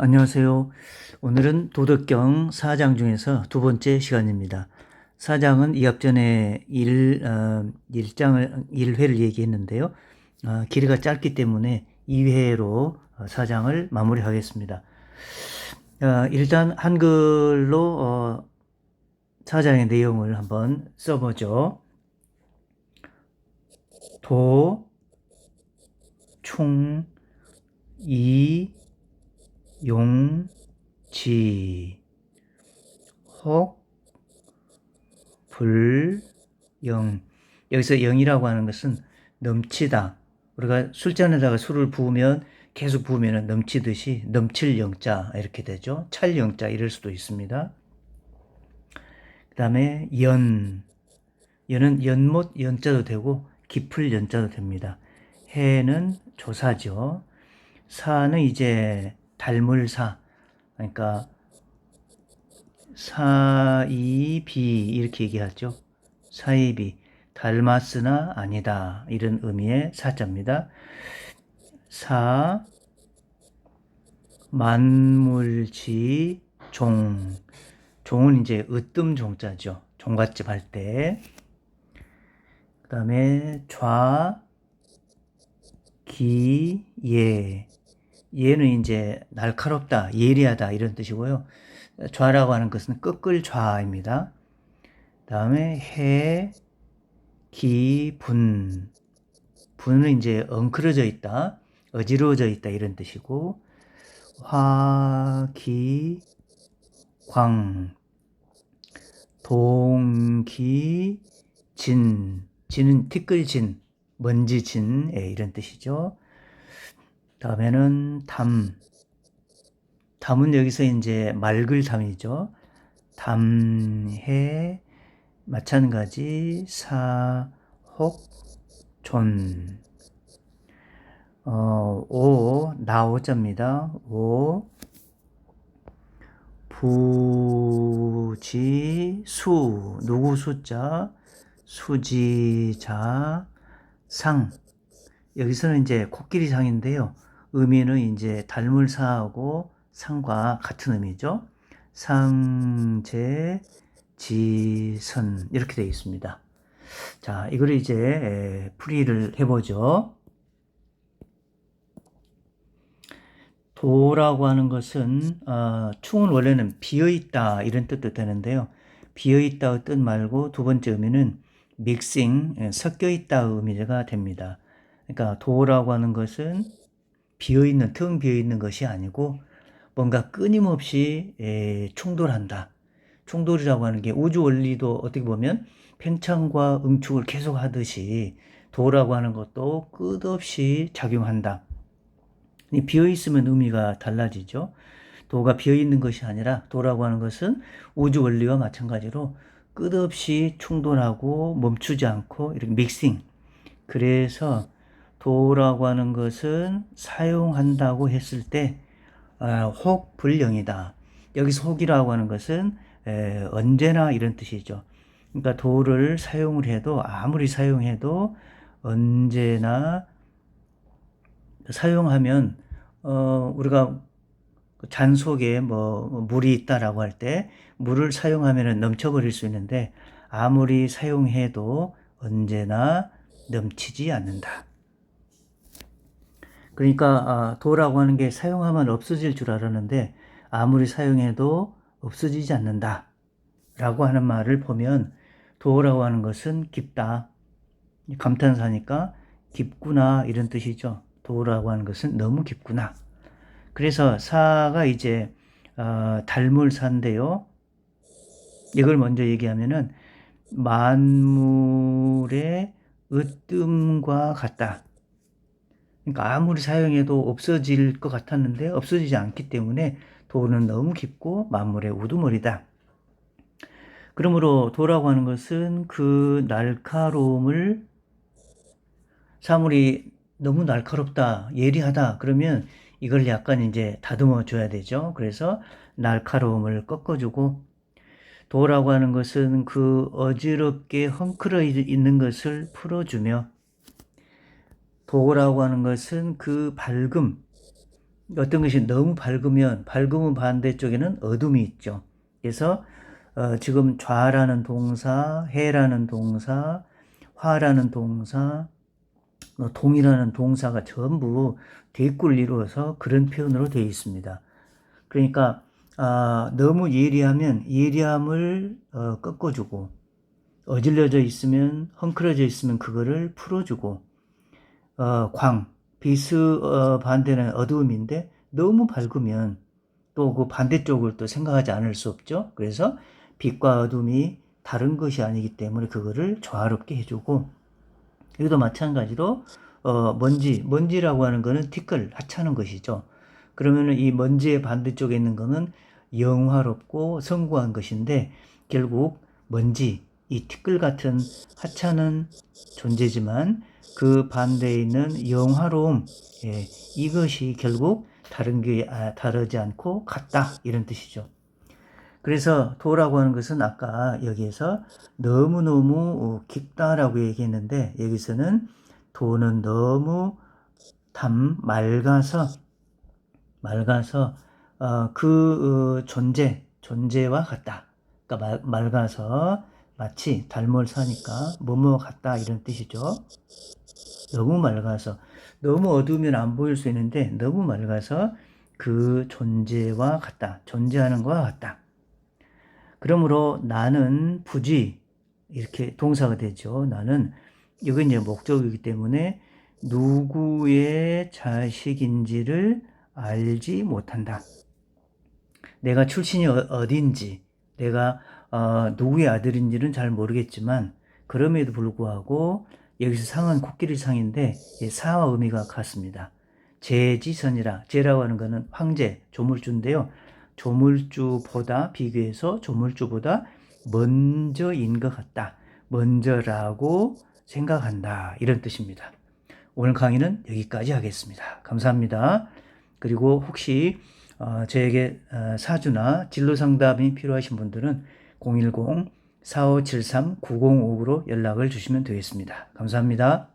안녕하세요. 오늘은 도덕경 4장 중에서 두 번째 시간입니다. 4장은 이학전에 1, 어, 1장을, 1회를 얘기했는데요. 어, 길이가 짧기 때문에 2회로 4장을 마무리하겠습니다. 어, 일단 한글로 어, 4장의 내용을 한번 써보죠. 도, 충, 이, 용지 혹 불, 영 여기서 영이라고 하는 것은 넘치다. 우리가 술잔에다가 술을 부으면 계속 부으면 넘치듯이 넘칠 영자 이렇게 되죠. 찰 영자 이럴 수도 있습니다. 그 다음에 연 연은 연못 연자도 되고 깊을 연자도 됩니다. 해는 조사죠. 사는 이제 달물사 그러니까 사이비 이렇게 얘기하죠. 사이비 닮았으나 아니다 이런 의미의 사자입니다. 사 만물지 종 종은 이제 으뜸 종자죠. 종갓집 할 때. 그 다음에 좌, 기, 예. 얘는 이제 날카롭다, 예리하다 이런 뜻이고요. 좌라고 하는 것은 꺾을 좌입니다. 다음에 해, 기, 분. 분은 이제 엉클어져 있다, 어지러워져 있다 이런 뜻이고 화, 기, 광. 동 기, 진. 진은 티끌 진, 먼지 진 예, 이런 뜻이죠. 다음에는 담. 담은 여기서 이제 맑을 담이죠. 담해 마찬가지 사혹 존. 어, 오 나오자입니다. 오 부지 수 누구 숫자 수지자 상 여기서는 이제 코끼리 상인데요. 의미는 이제 달물사하고 상과 같은 의미죠. 상제, 지선 이렇게 되어 있습니다. 자, 이거를 이제 풀이를 해보죠. 도라고 하는 것은 어, 충은 원래는 비어 있다 이런 뜻도 되는데요. 비어 있다의 뜻 말고 두 번째 의미는 믹싱 섞여 있다 의미가 됩니다. 그러니까 도라고 하는 것은 비어있는, 텅 비어있는 것이 아니고 뭔가 끊임없이 에, 충돌한다. 충돌이라고 하는 게 우주 원리도 어떻게 보면 팽창과 응축을 계속 하듯이 도라고 하는 것도 끝없이 작용한다. 비어 있으면 의미가 달라지죠. 도가 비어 있는 것이 아니라 도라고 하는 것은 우주 원리와 마찬가지로 끝없이 충돌하고 멈추지 않고 이렇게 믹싱. 그래서 도라고 하는 것은 사용한다고 했을 때 아, 혹 불령이다. 여기서 혹이라고 하는 것은 에, 언제나 이런 뜻이죠. 그러니까 도를 사용을 해도 아무리 사용해도 언제나 사용하면 어, 우리가 잔 속에 뭐 물이 있다라고 할 때 물을 사용하면 넘쳐버릴 수 있는데 아무리 사용해도 언제나 넘치지 않는다. 그러니까 아, 도라고 하는 게 사용하면 없어질 줄 알았는데 아무리 사용해도 없어지지 않는다. 라고 하는 말을 보면 도라고 하는 것은 깊다. 감탄사니까 깊구나 이런 뜻이죠. 도라고 하는 것은 너무 깊구나. 그래서 사가 이제 어, 달물사인데요. 이걸 먼저 얘기하면은 만물의 으뜸과 같다. 그러니까 아무리 사용해도 없어질 것 같았는데 없어지지 않기 때문에 도는 너무 깊고 만물의 우두머리다. 그러므로 도라고 하는 것은 그 날카로움을 사물이 너무 날카롭다, 예리하다 그러면 이걸 약간 이제 다듬어 줘야 되죠. 그래서 날카로움을 꺾어주고 도라고 하는 것은 그 어지럽게 헝클어 있는 것을 풀어주며 도라고 하는 것은 그 밝음, 어떤 것이 너무 밝으면 밝으면 반대쪽에는 어둠이 있죠. 그래서 어, 지금 좌라는 동사, 해라는 동사, 화라는 동사, 어, 동이라는 동사가 전부 대꾸를 이루어서 그런 표현으로 되어 있습니다. 그러니까 아, 너무 예리하면 예리함을 어, 꺾어주고 어질러져 있으면 헝클어져 있으면 그거를 풀어주고 어, 광 비스 어, 반대는 어두움인데 너무 밝으면 또 그 반대쪽을 또 생각하지 않을 수 없죠. 그래서 빛과 어둠이 다른 것이 아니기 때문에 그거를 조화롭게 해주고 여기도 마찬가지로 어, 먼지 먼지라고 하는 거는 티끌 하찮은 것이죠. 그러면은 이 먼지의 반대쪽에 있는 거는 영화롭고 성구한 것인데 결국 먼지 이 티끌 같은 하찮은 존재지만 그 반대에 있는 영화로움 예, 이것이 결국 다른 게 아, 다르지 않고 같다 이런 뜻이죠. 그래서 도라고 하는 것은 아까 여기에서 너무너무 어, 깊다라고 얘기했는데 여기서는 도는 너무 담 맑아서 맑아서 어, 그 어, 존재 존재와 같다. 그러니까 말, 맑아서 마치 달몰 사니까 뭐뭐 같다 이런 뜻이죠. 너무 맑아서 너무 어두우면 안 보일 수 있는데 너무 맑아서 그 존재와 같다. 존재하는 것과 같다. 그러므로 나는 부지 이렇게 동사가 되죠. 나는 이건 이제 목적이기 때문에 누구의 자식인지를 알지 못한다. 내가 출신이 어- 어딘지, 내가 어, 누구의 아들인지는 잘 모르겠지만 그럼에도 불구하고 여기서 상은 코끼리 상인데 이 사와 의미가 같습니다. 제지선이라 제라고 하는 것은 황제 조물주인데요. 조물주보다 비교해서 조물주보다 먼저인 것 같다. 먼저라고 생각한다. 이런 뜻입니다. 오늘 강의는 여기까지 하겠습니다. 감사합니다. 그리고 혹시 어, 저에게 어, 사주나 진로 상담이 필요하신 분들은 010 4573 9059로 연락을 주시면 되겠습니다. 감사합니다.